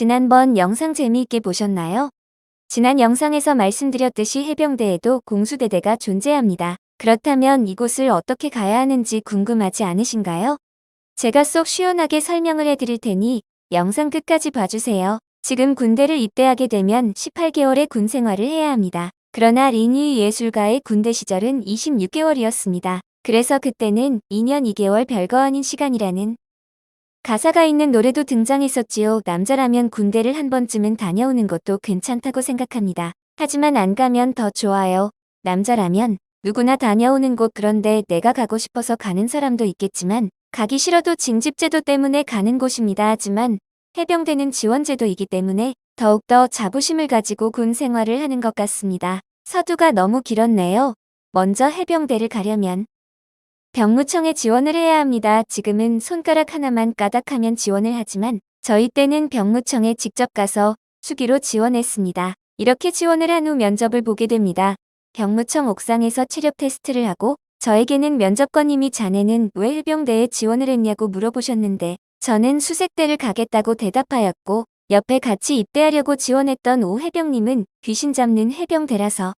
지난번 영상 재미있게 보셨나요? 지난 영상에서 말씀드렸듯이 해병대에도 공수대대가 존재합니다. 그렇다면 이곳을 어떻게 가야 하는지 궁금하지 않으신가요? 제가 쏙 시원하게 설명을 해드릴 테니 영상 끝까지 봐주세요. 지금 군대를 입대하게 되면 18개월의 군 생활을 해야 합니다. 그러나 리니 예술가의 군대 시절은 26개월이었습니다. 그래서 그때는 2년 2개월 별거 아닌 시간이라는 가사가 있는 노래도 등장했었지요. 남자라면 군대를 한 번쯤은 다녀오는 것도 괜찮다고 생각합니다. 하지만 안 가면 더 좋아요. 남자라면 누구나 다녀오는 곳 그런데 내가 가고 싶어서 가는 사람도 있겠지만 가기 싫어도 징집제도 때문에 가는 곳입니다. 하지만 해병대는 지원제도이기 때문에 더욱더 자부심을 가지고 군 생활을 하는 것 같습니다. 서두가 너무 길었네요. 먼저 해병대를 가려면 병무청에 지원을 해야 합니다. 지금은 손가락 하나만 까닥하면 지원을 하지만 저희 때는 병무청에 직접 가서 수기로 지원했습니다. 이렇게 지원을 한 후 면접을 보게 됩니다. 병무청 옥상에서 체력 테스트를 하고 저에게는 면접관님이 자네는 왜 해병대에 지원을 했냐고 물어보셨는데 저는 수색대를 가겠다고 대답하였고 옆에 같이 입대하려고 지원했던 오 해병님은 귀신 잡는 해병대라서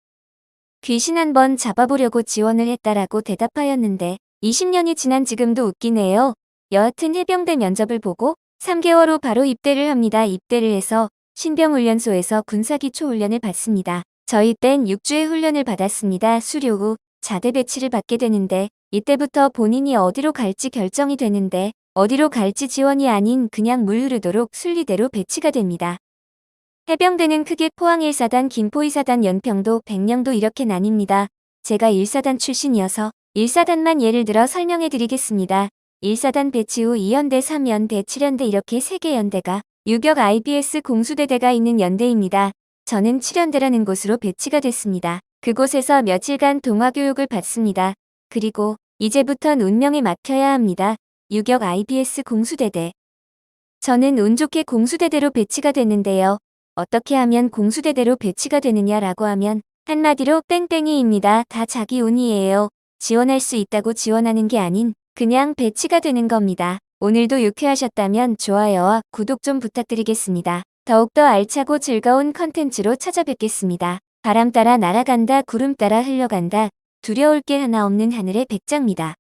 귀신 한 번 잡아보려고 지원을 했다라고 대답하였는데 20년이 지난 지금도 웃기네요. 여하튼 해병대 면접을 보고 3개월 후 바로 입대를 합니다. 입대를 해서 신병훈련소에서 군사기초 훈련을 받습니다. 저희 땐 6주의 훈련을 받았습니다. 수료 후 자대 배치를 받게 되는데 이때부터 본인이 어디로 갈지 결정이 되는데 어디로 갈지 지원이 아닌 그냥 물 흐르도록 순리대로 배치가 됩니다. 해병대는 크게 포항 1사단, 김포 2사단, 연평도, 백령도 이렇게 나뉩니다. 제가 1사단 출신이어서 1사단만 예를 들어 설명해 드리겠습니다. 1사단 배치 후 2연대, 3연대, 7연대 이렇게 3개 연대가 유격 IBS 공수대대가 있는 연대입니다. 저는 7연대라는 곳으로 배치가 됐습니다. 그곳에서 며칠간 동화교육을 받습니다. 그리고 이제부턴 운명에 맡겨야 합니다. 유격 IBS 공수대대. 저는 운 좋게 공수대대로 배치가 됐는데요. 어떻게 하면 공수대대로 배치가 되느냐라고 하면 한마디로 땡땡이입니다. 다 자기 운이에요. 지원할 수 있다고 지원하는 게 아닌 그냥 배치가 되는 겁니다. 오늘도 유쾌하셨다면 좋아요와 구독 좀 부탁드리겠습니다. 더욱더 알차고 즐거운 컨텐츠로 찾아뵙겠습니다. 바람 따라 날아간다 구름 따라 흘러간다 두려울 게 하나 없는 하늘의 백장입니다.